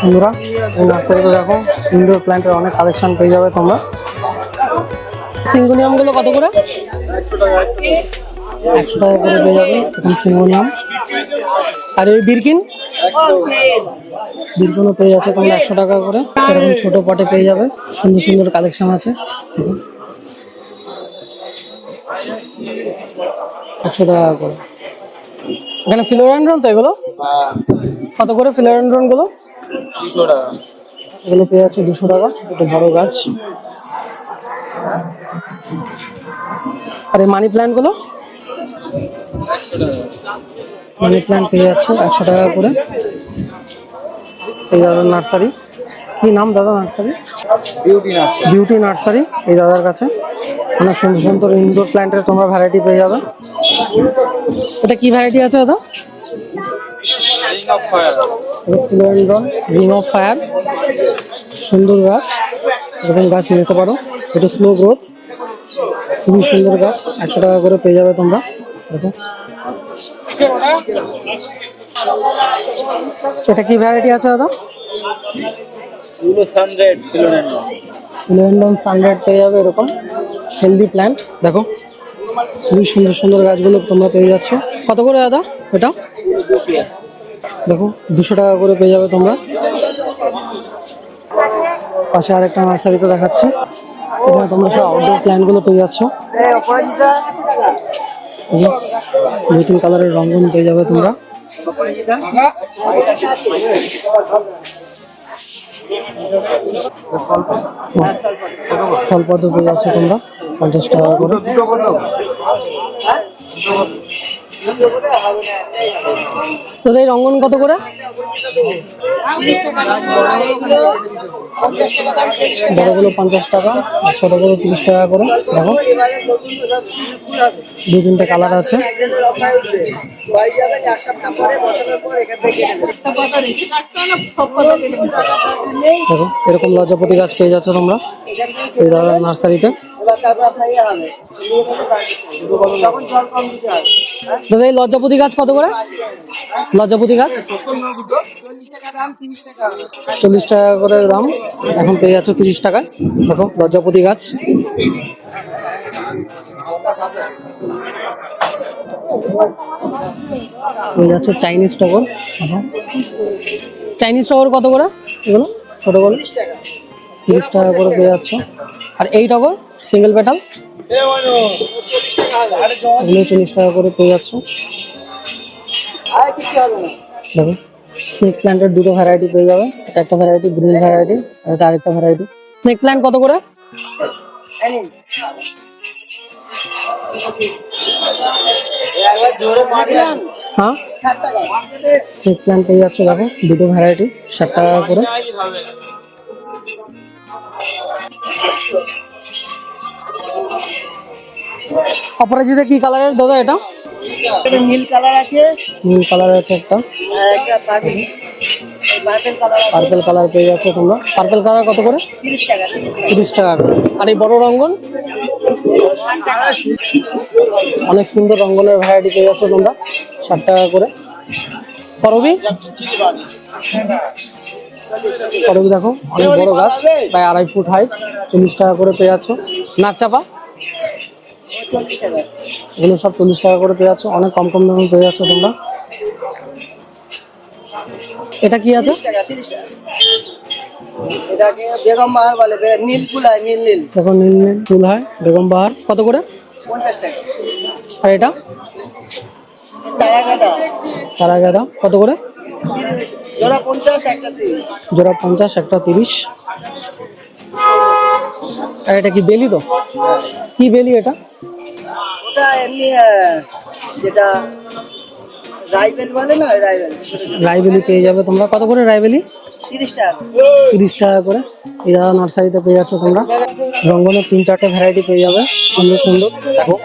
বন্ধুরা, এই নার্সারিতে দেখো ইনডোর প্ল্যান্টের অনেক কালেকশন পেয়ে যাবে তোমরা। সিঙ্গোনিয়ামগুলো কত করে? একশো টাকা করে পেয়ে যাবে এখানে সিঙ্গোনিয়াম। আর ওই বিরকিন? বিরকুনও পেয়ে যাচ্ছে তোমরা একশো টাকা করে। এরকম ছোট পটে পেয়ে যাবে। সুন্দর সুন্দর কালেকশন আছে। একশো টাকা করে। এখানে ফিলোরেন্ড্রন তো এগুলো? কত করে ফিলোরেন্ড্রনগুলো? এগুলো পেয়ে যাচ্ছে দুশো টাকা একটা বড় গাছ। আর এই মানি প্ল্যান্টগুলো? মানি প্ল্যান্ট পেয়ে যাচ্ছে একশো টাকা করে। এই দাদার নার্সারি কি নাম দাদা nursery beauty nursery beauty nursery এই দাদার কাছে। অনেক সুন্দর সুন্দর ইনডোর প্ল্যান্টের তোমরা ভ্যারাইটি পেয়ে যাবে। এটা কি ভ্যারাইটি আছে দাদা? Ring of ring of fire সুন্দর গাছ। এরকম গাছ নিতে পারো। এটা স্লো গ্রোথ খুবই সুন্দর গাছ। একশো টাকা করে পেয়ে যাবে তোমরা। দেখো। এটা কি ভ্যারাইটি আছে দাদা? এগুলো সানরেড পেয়ে যাবে এরকম। হেলদি প্ল্যান্ট দেখো। খুবই সুন্দর সুন্দর গাছগুলো তোমরা পেয়ে যাচ্ছ। কত করে দাদা এটা? দেখো, দুশো টাকা করে পেয়ে যাবে তোমরা। পাশে আরেকটা নার্সারিতে দেখাচ্ছি। এখানে তোমরা সব আউটডোর প্ল্যান্টগুলো পেয়ে যাচ্ছ। এই যে, নতুন কালারের রঙন পেয়ে যাবে তোমরা। স্থলপদ্ম পেয়ে যাচ্ছ তোমরা পঞ্চাশ টাকা করে। দাদা এই রঙ্গন কত করে? বড়গুলো পঞ্চাশ টাকা ছোটগুলো তিরিশ টাকা করে, দেখো। দু তিনটে কালার আছে। দেখো, এরকম লজ্জাপতি গাছ পেয়ে যাচ্ছ তোমরা এই দাদা নার্সারিতে। দাদা, এই লজ্জাপতি গাছ কত করে? লজ্জাপতি গাছ? চল্লিশ টাকা করে দাম। এখন পেয়ে যাচ্ছ তিরিশ টাকায়। দেখো, লজ্জাপতি গাছ। পেয়ে যাচ্ছ চাইনিজ টগর। চাইনিজ টগর কত করে এগুলো? ছোটো ছোটগুলো তিরিশ টাকা করে পেয়ে যাচ্ছ। আর এই টগর? সিঙ্গেল পেটাল এগুলো চল্লিশ টাকা করে পেয়ে যাচ্ছ। দেখো স্নেক প্ল্যান্টের দুটো ভ্যারাইটি পেয়ে যাবে। এটা একটা ভ্যারাইটি গ্রিন ভ্যারাইটি এটা আরেকটা ভ্যারাইটি স্নেক প্ল্যান্ট কত করে? হ্যাঁ? স্নেক প্ল্যান্ট পেয়ে যাচ্ছ দেখো দুটো ভ্যারাইটি ষাট টাকা করে। অপরাজিতা কি কালারের দাদা এটা? নীল কালার আছে। নীল কালার আছে একটা। পার্পল কালার পেয়ে যাচ্ছে তোমরা। পার্পেল কালার কত করে? তিরিশ টাকা আর এই বড় রঙ্গন অনেক সুন্দর রঙ্গনের ভ্যারাইটি পেয়ে যাচ্ছে তোমরা। ষাট টাকা করে। করবি করবি দেখো অনেক বড় গাছ প্রায় আড়াই ফুট হাইট চল্লিশ টাকা করে পেয়ে যাচ্ছ। নাক চাপা? এগুলো সব চল্লিশ টাকা করে পেয়ে যাচ্ছ। অনেক কম কম দামে পেয়ে যাচ্ছ তোমরা। এটা কি আছে? বেগম বাহার বলে? বে- নীল ফুলায় নীল নীল। দেখো নীল নীল ফুল হয় বেগম বাহার। কত করে? পঞ্চাশ টাকা। আর এটা? টাকা তারা গাঁদা কত করে? জোড়া পঞ্চাশ একটা তিরিশ। জোড়া পঞ্চাশ একটা তিরিশ। আর এটা কি বেলি তো? কি বেলি এটা? ওটা এমনি যেটা রাইবেল বলে না রাইবেল রাইবেলি পেয়ে যাবে তোমরা। কত করে রাইবেলি তিরিশ টাকা তিরিশ টাকা করে। এই দাদা নার্সারিতে পেয়ে যাচ্ছ তোমরা। রঙ্গনের তিন চারটে ভ্যারাইটি পেয়ে যাবে। সুন্দর সুন্দর। দেখো।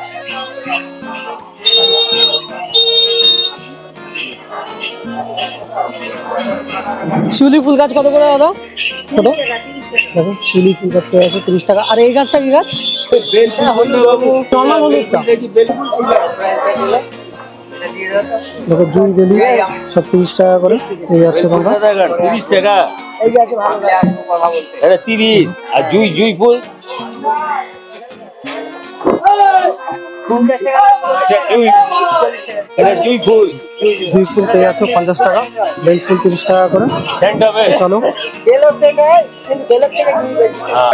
শিউলি ফুল গাছ কত করে দাদা? ছোট? দেখো শিউলি ফুল গাছ আছে তিরিশ টাকা। আর এই গাছটা কি গাছ? নর্মাল হলুদটা দেখো জুই বেলি সব তিরিশ টাকা করে। এই যাচ্ছে তোমরা তিরিশ টাকা। এই আছে ভালো কথা বলতে তিরিশ। আর জুই জুই ফুল? জুই ফুল জুই ফুল পেয়ে যাচ্ছে পঞ্চাশ টাকা। বেল ফুল তিরিশ টাকা করে। চলো।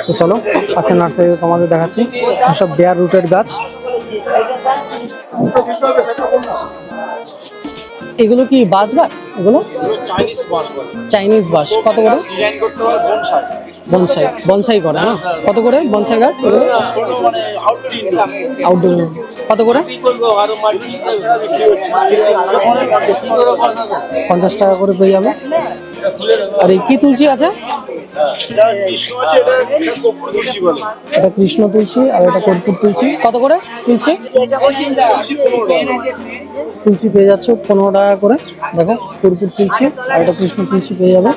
তো চলো পাশে নার্সারি তোমাদের দেখাচ্ছি। সব বেয়ার রুটেড গাছ। এগুলো কি বাস গাছ এগুলো চাইনিজ বাস চাইনিজ বাস কত করে? ডিজাইন করতে হয় বনসাই বনসাই করে না? কত করে বনসাই গাছ? ছোট মানে আউটডোর কত করে? পঞ্চাশ টাকা করে পেয়ে যাবে। আর এই কি তুলসী আছে? এটা কৃষ্ণ তুলসী বলে এটা কৃষ্ণ তুলসী আর এটা কর্পূর তুলসী। কত করে তুলসী? তুলসী পেয়ে যাচ্ছে পনেরো টাকা করে। দেখো কর্পূর তুলসী আর এটা কৃষ্ণ তুলসী পেয়ে যাবে।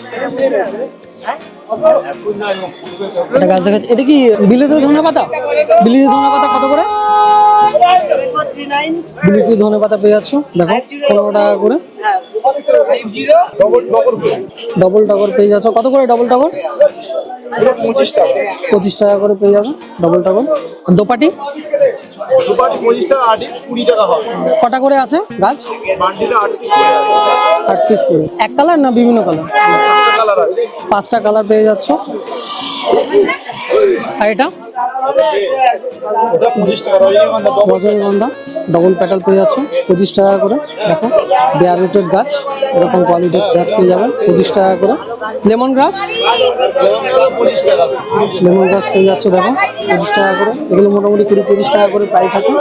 এটা গাছ দেখাচ্ছে। এটা কি বিলিতি ধনে পাতা? বিলিতি ধনে পাতা কত করে? বিলিতি ধনে পাতা পেয়ে যাচ্ছ। দেখো পনেরো টাকা করে। ডবল ডবল টগর পেয়ে যাচ্ছ। কত করে ডবল টগর পুরো পঁচিশ টাকা। পঁচিশ টাকা করে পেয়ে যাবে ডবল আর দোপাটি? পঁচিশ টাকা আটি কুড়ি টাকা হবে। কটা করে আছে গাছ? আট পিস করে এক কালার না বিভিন্ন কালার? পাঁচটা কালার পেয়ে যাচ্ছ। আর এটা? রজনীগন্ধা। ডবল প্যাটাল পেয়ে যাচ্ছ, পঁচিশ টাকা করে। দেখো বেয়ার রুটের গাছ, এরকম কোয়ালিটির গাছ পেয়ে যাবেন পঁচিশ টাকা করে। লেমন গ্রাস? লেমন গ্রাস পেয়ে যাচ্ছে, দেখো, পঁচিশ টাকা করে। এগুলো মোটামুটি কুড়ি, পঁচিশ টাকা করে প্রাইস আছে।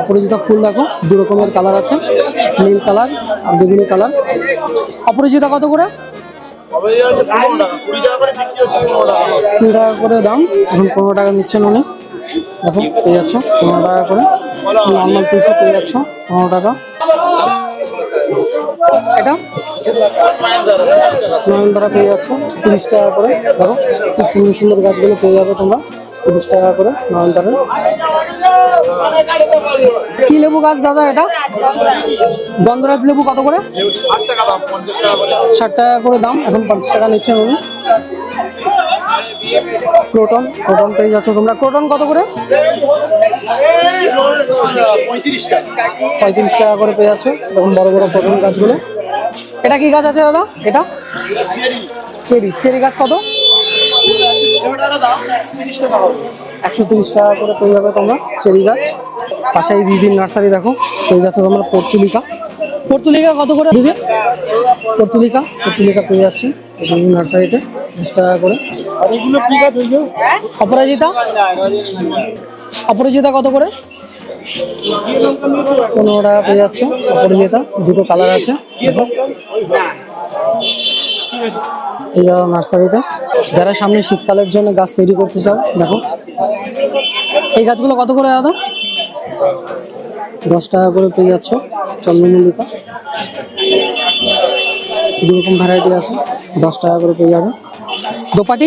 অপরাজিতা ফুল দেখো, দু রকমের কালার আছে। নীল কালার আর বেগুনি কালার অপরাজিতা কত করে? কুড়ি টাকা করে দাম। এখন পনেরো টাকা নিচ্ছেন উনি। দেখো, পেয়ে যাচ্ছ, পনেরো টাকা করে। নর্মাল তুলসী পেয়ে যাচ্ছ পনেরো টাকা। এটা? নয়নতারা পেয়ে যাচ্ছ তিরিশ টাকা করে। দেখো খুব সুন্দর সুন্দর গাছগুলো পেয়ে যাবে তোমরা তিরিশ টাকা করে নয়নতারা। কি লেবু গাছ দাদা এটা? গন্ধরাজ লেবু কত করে। ষাট টাকা করে দাম এখন পঞ্চাশ টাকা নিচ্ছেন উনি। ক্রোটন ক্রোটন পেয়ে যাচ্ছ তোমরা। ক্রোটন কত করে? পঁয়ত্রিশ টাকা করে পেয়ে যাচ্ছ। এরকম বড় বড় ক্রোটন গাছগুলো। এটা কি গাছ আছে, দাদা? এটা? চেরি। চেরি গাছ কত? একশো তিরিশ টাকা করে পেয়ে যাবে তোমরা চেরি গাছ। পাশে এই দিদির নার্সারি, দেখো। পেয়ে যাচ্ছ তোমরা পর্তুলিকা। পর্তুলিকা কত করে দিদি? পর্তুলিকা? পর্তুলিকা পেয়ে যাচ্ছি। নার্সারিতে। বিশ টাকা করে। অপরাজিতা? অপরাজিতা কত করে? পনেরো টাকা পেয়ে যাচ্ছ। অপরাজিতা, দুটো কালার আছে। এই দাদা নার্সারিতে। যারা সামনে শীতকালের জন্য গাছ তৈরি করতে চাও, দেখো। এই গাছগুলো কত করে দাদা? দশ টাকা করে পেয়ে যাচ্ছ। চন্দ্রমল্লিকা। দু রকম ভ্যারাইটি আছে। দশ টাকা করে পেয়ে যাবে। দোপাটি?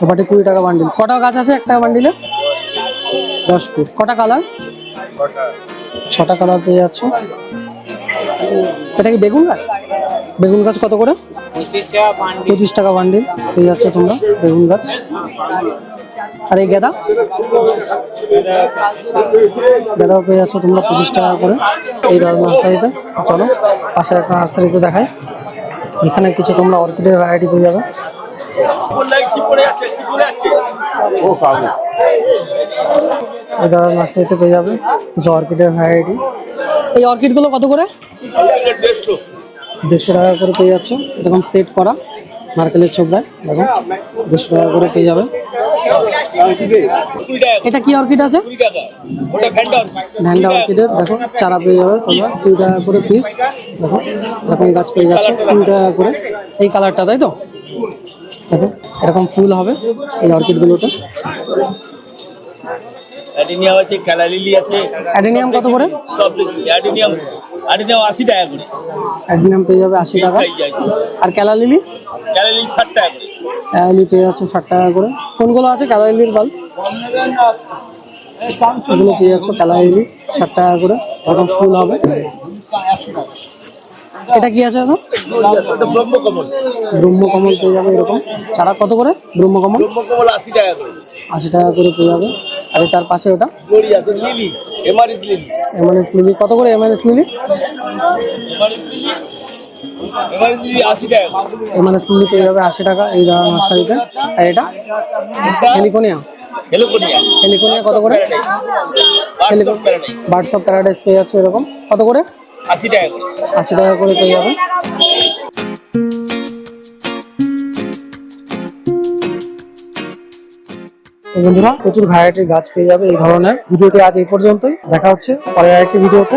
দোপাটি কুড়ি টাকা বান্ডিল কটা গাছ আছে একটা বান্ডিলে দশ পিস কটা কালার ছটা কালার পেয়ে যাচ্ছ। এটা কি বেগুন গাছ? বেগুন গাছ কত করে? পঁচিশ টাকা বান্ডিল পেয়ে যাচ্ছ তোমরা, বেগুন গাছ। আর এই গেদা? গেদাও পেয়ে যাচ্ছ তোমরা পঁচিশ টাকা করে। এই নার্সারিতে চলো পাশের একটা নার্সারিতে দেখাই। এখানে কিছু তোমরা অর্কিডের ভ্যারাইটি পেয়ে যাবে। পেয়ে যাবে অর্কিডের ভ্যারাইটি এই কত করে? দেড়শো টাকা করে পেয়ে যাচ্ছে, এরকম সেট করা। নারকেলের ছোবড়ায় দেখো দেড়শো টাকা করে পেয়ে যাবে। এটা কি অর্কিড আছে? ভ্যান্ডা অর্কিডের দেখো চারা পেয়ে যাবে তোমরা কুড়ি টাকা করে পিস দেখো এরকম গাছ পেয়ে যাচ্ছে কুড়ি টাকা করে। এই কালারটা তাই তো? দেখো এরকম ফুল হবে এই অর্কিডগুলোতে। অ্যাডিনিয়াম আছে খেলা লিলি আছে। অ্যাডেনিয়াম কত করে? সব লিচু আশি টাকা করে। পেয়ে যাবে আশি টাকা। আর ক্যালা লিলি? লিলি ষাট টাকা করে। ক্যালা লিলি পেয়ে যাচ্ছে ষাট টাকা করে। কোনগুলো আছে ক্যালা লিলির বাল? এগুলো পেয়ে যাচ্ছে ক্যালা লিলি ষাট টাকা করে। এরকম ফুল হবে। এটা কি আছে এখন ব্রহ্মকমল। ব্রহ্মকমল পেয়ে যাবে এরকম। চারা কত করে ব্রহ্মকমল? ব্রহ্মকমল আশি টাকা করে। আশি টাকা করে পেয়ে যাবে। আর তার পাশে ওটা? Lily amaryllis lily. MNS lily. কত করে এমএনএস লিলি? এমারিস লিলি পেয়ে যাবে আশি টাকা এই দাঁড়া নার্সারিতে। আর এটা? হেলিকোনিয়া হেলিকোনিয়া কত করে? বার্ডস অফ প্যারাডাইস পেয়ে যাচ্ছে এরকম। কত করে? আশি টাকা করে। আশি টাকা করে পেয়ে যাবে। বন্ধুরা, প্রচুর ভ্যারাইটির গাছ পেয়ে যাবে এই ধরনের। ভিডিওটি আজ এই পর্যন্তই। দেখা হচ্ছে পরের আরেকটি ভিডিওতে।